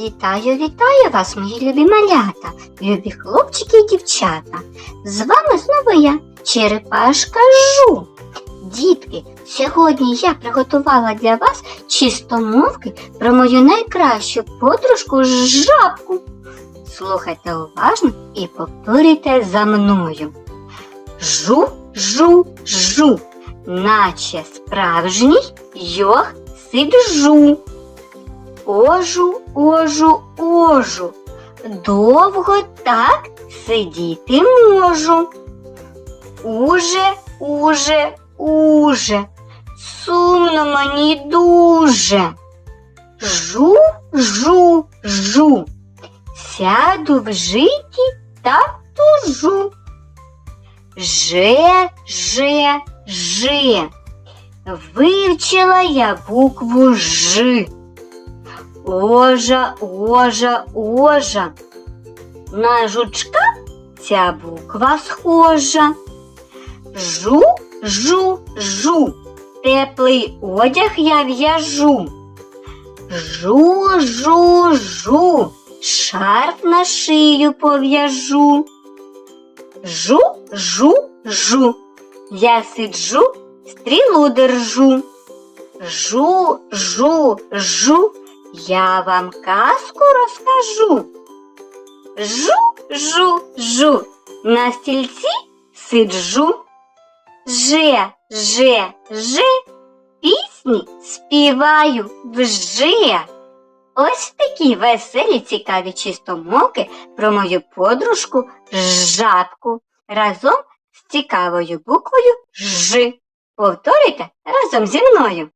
Вітаю, вітаю вас, мої любі малята, любі хлопчики і дівчата. З вами знову я, Черепашка Жу. Дітки, сьогодні я приготувала для вас чистомовки про мою найкращу подружку жабку. Слухайте уважно і повторюйте за мною. Жу, жу, жу, наче справжній йох сиджу. Ожу, ожу, ожу. Довго так сидіти можу. Уже, уже, уже. Сумно мені дуже. Жу, жу, жу. Сяду в житті та тужу. Же, же, же. Вивчила я букву Ж. Ожа, ожа, ожа. На жучка ця буква схожа. Жу, жу, жу. Теплий одяг я в'яжу. Жу, жу, жу. Шарф на шию пов'яжу. Жу, жу, жу. Я сиджу, стрілу держу. Жу, жу, жу. Я вам казку розкажу. Жу, жу, жу, на стільці сиджу. Же, же, же, пісні співаю вже. Ось такі веселі цікаві чистомовки про мою подружку жабку разом з цікавою буквою Ж. Повторюйте разом зі мною.